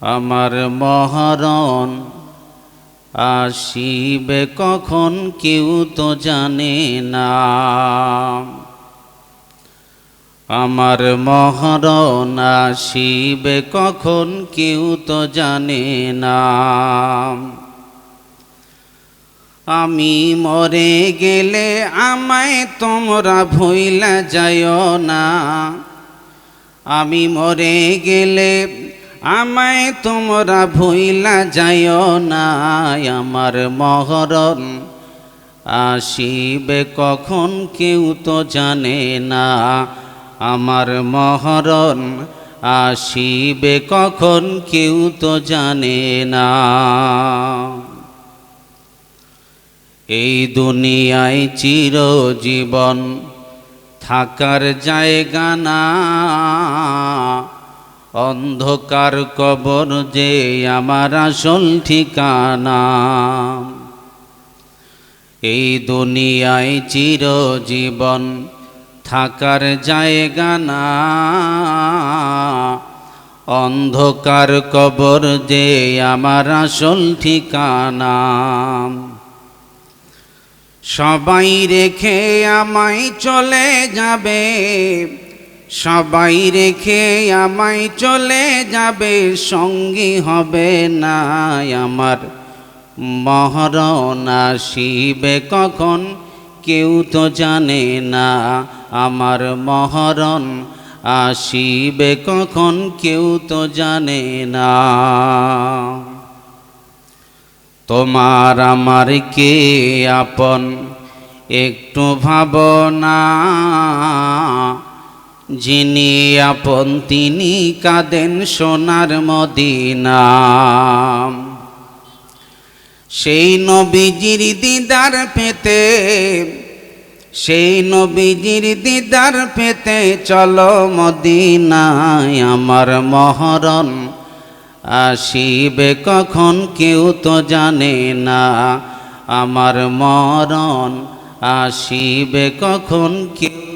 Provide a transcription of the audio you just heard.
আমার মহারণ আসিবে কখন কেউ তো জানে না। আমার মহারণ আসিবে কখন কেউ তো জানে না। আমি মরে গেলে আমায় তোমরা ভইলা যায় না। আমি মরে গেলে আমায় তোমরা ভইলা যায় না, আমার মহরণ আসিবে কখন কেউ তো জানে না, আমার মহরণ আসিবে কখন কেউ তো জানে না। এই দুনিয়ায় চিরজীবন থাকার জায়গা না অন্ধকার কবর যে আমার আসল ঠিকানা। এই দুনিয়ায় চিরজীবন থাকার জায়গা না। অন্ধকার কবর যে আমার আসল ঠিকানা। সবাই রেখে আমায় চলে যাবে। সবাই রেখে আমায় চলে যাবে, সঙ্গী হবে না আমার। মহরণ আসিবে কখন, কেউ তো জানে না। আমার মহরণ আসিবে কখন, কেউ তো জানে না। তোমার আমার কে আপন, একটু ভাবনা যিনি আপন, তিনি কাঁদেন সোনার মদিনা। সেই নবীজির দিদার পেতে, সেই নবীজির দিদার পেতে চলো মদিনায় আমার মহরণ। আসিবে কখন কেউ তো জানে না আমার মরণ। আসিবে কখন কেউ